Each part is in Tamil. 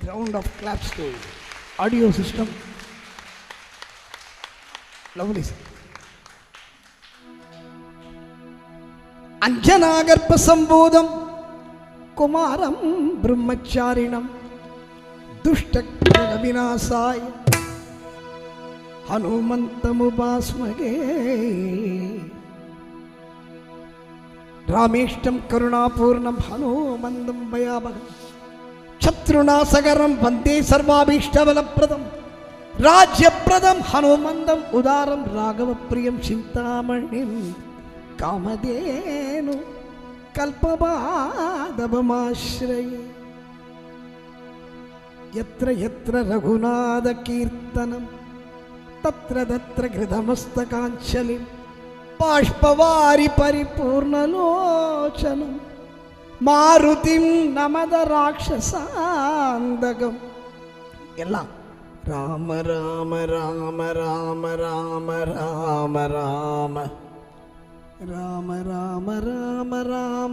round of claps to audio system. Lovely. അഞ്ജനാഗർഭസംബോധം കുമാരം ബ്രഹ്മചാരിണം ദുഷ്ടവിനാശായ ഹനുമന്തമുപാസ്മകേ രാമേഷ്ടം കരുണാപൂർണം ഹനുമന്തം ഭയാപകം சத்ருநாசகரம் வந்தே சர்வாபீஷ்டபலப்பிரதம். ராஜ்யப்பிரதம் ஹனுமந்தம் உதாரம் ராகவ பிரியம் சிந்தாமணிம். காமதேனு கல்பபாதபமாஸ்ரய எத்திர எத்திர ரகுநாத கீர்த்தனம். தத்திர தத்திர கிருதமஸ்தகாஞ்சலிம். பாஷ்பவாரி பரிபூர்ணலோச்சனம் மாருதிம் நமத ராட்சசாந்தகம் எல்லாம் ராம ராம ராம ராம ராம ராம ராம ராம ராம ராம ராம ராம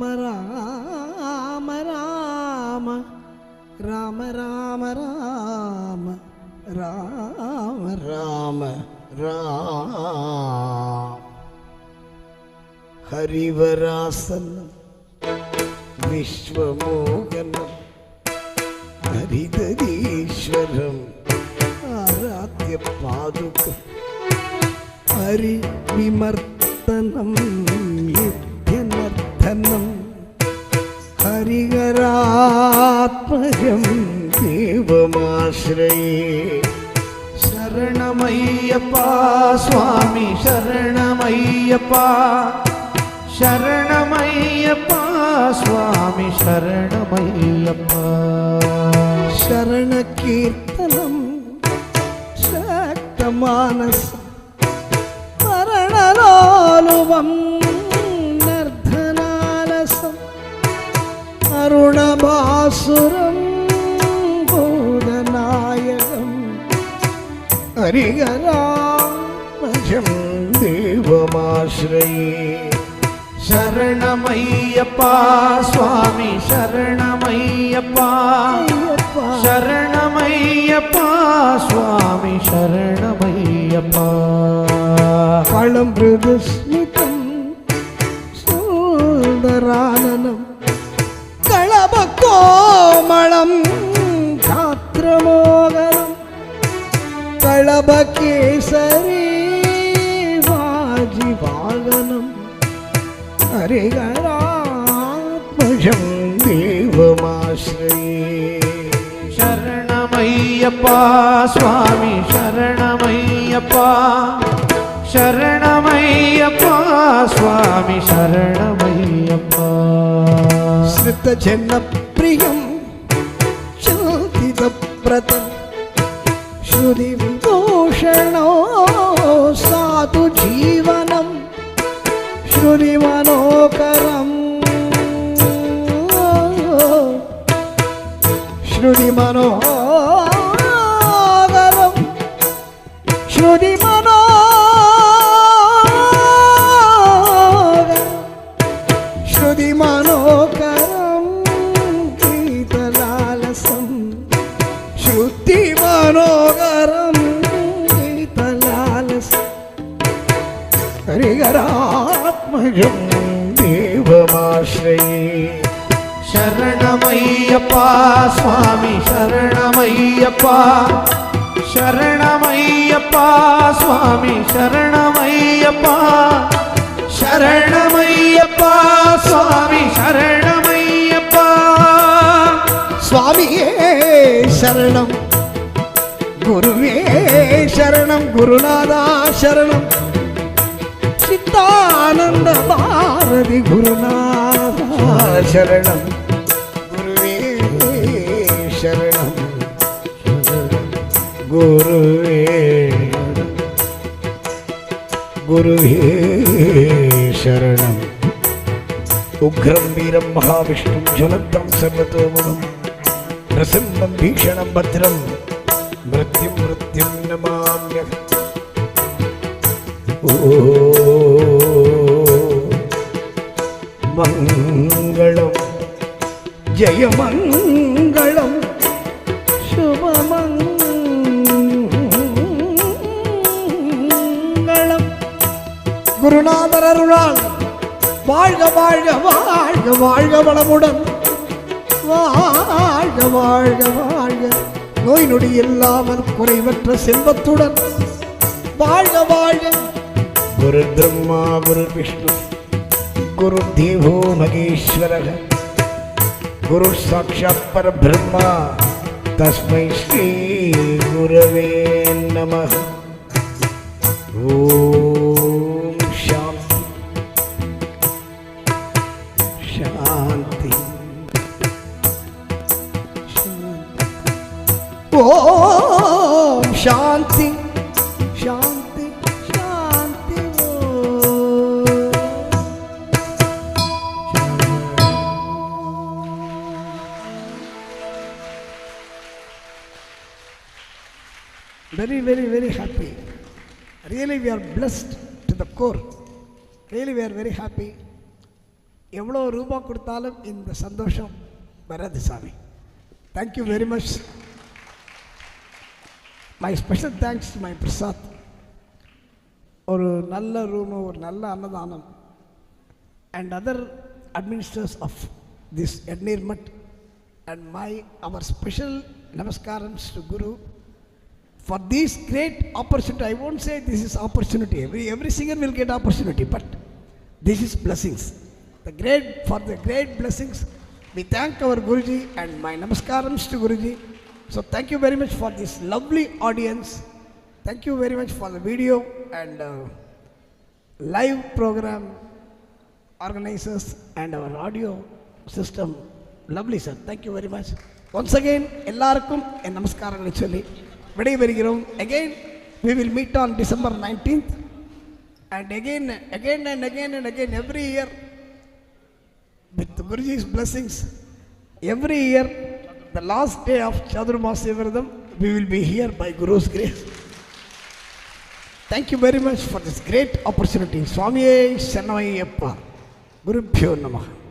ராம ராம ராம ராம ராம ராம ராம் ஹரிவராசனம் വിശ്വമോഹനം. ഹരിതരീശ്വരം ആരാധ്യ പാതുക്കം ഹരിവിമർത്തനം നിത്യനർത്തനം ഹരികരാത്മകം ദൈവമാശ്രയേ. ശരണമയ്യപ്പ സ്വാമി ശരണമയ്യപ്പ. ശരണമയ്യപ്പ സ്വാമി ശരണമയ്യപ്പ. ശരണകീർത്തനം ശക്തമാനസ മരണലോലുവം നർദ്ധനാലസം അരുണഭാസുരം ഭൂതനായകം ഭജം ദേവമാശ്രയേ. சரணமையப்பா சுவாமி சரணமையப்பா. சரணமையப்பா சுவாமி சரணமையப்பா. பழம் பிரதுஸ்மிதம் சூந்தரானனம் களப கோமளம் காத்திரமோகனம் களப கேசரி ஹரிகராத்மஜம் தேவமாஸ்ரயே சரணமையப்பா சுவாமி சரணமையப்பா. சரணமையப்பா சுவாமி சரணமையப்பா. ஸ்ருத்தஜன்ன பிரியம் சாந்தித பிரதம் ஸ்ருதி விதோஷணோ சரணமயம் தேவமாஸ்ரயே சரணமையப்பா சுவாமி சரணமையப்பா. சரணமையப்பா சுவாமி சரணமையப்பா. சரணமையப்பா சுவாமி சரணமையப்பா. சுவாமியே சரணம். குருவே சரணம். குருநாதா சரணம். ആനന്ദ ഭാരതി ഗുരുനാഥ ശരണം. ഗുരുവേ ശരണം. ഗുരുവേ ഗുരുവേ ശരണം. ഉഗ്രം വീരം മഹാവിഷ്ണു ജ്വലന്തം സർവതോമുഖം. പ്രസന്നം ഭീഷണം ഭദ്രം. മൃത്യം മൃത്യും നമാമ്യ ഓ மங்களம் ஜெயமங்களம் சுபமங்களம் குருநாதர் அருளால் வாழ்க வாழ்க வாழ்க வாழ்க வளமுடன். வாழ்க வாழ்க வாழ்க. நோய் நொடி இல்லாமல் குறைவற்ற செல்வத்துடன். வாழ்க வாழ்க. குரு பிரம்மா குரு விஷ்ணு. गुरुर्देवो महेश्वरः। गुरुः परब्रह्म। तस्मै श्रीगुरवे नमः। ओ very very very happy. Really we are blessed to the core. Really we are very happy. எவ்வளோ ரூபா கொடுத்தாலும் இந்த சந்தோஷம் வராது சாமி. Thank you very much my special thanks my Prasad ஒரு நல்ல ரூமு ஒரு நல்ல அன்னதானம். And other administrators of this Edneer Mutt and my our special namaskarams to guru for this great opportunity i won't say this is opportunity every every singer will get opportunity but this is blessings the great for the great blessings we thank our guruji and my namaskarams to guruji so thank you very much for this lovely audience thank you very much for the video and uh, live program organizers and our audio system lovely sir thank you very much once again எல்லாருக்கும் என் நமஸ்காரங்களை சொல்லி விடைபெறுகிறோம் again we will meet on December 19th and again again and again and again every year with Guruji's blessings every year the last day of Chaturmasya Viradam we will be here by Guru's grace Thank you very much for this great opportunity. Swami Shanayappa. Guru Pyo Namaha.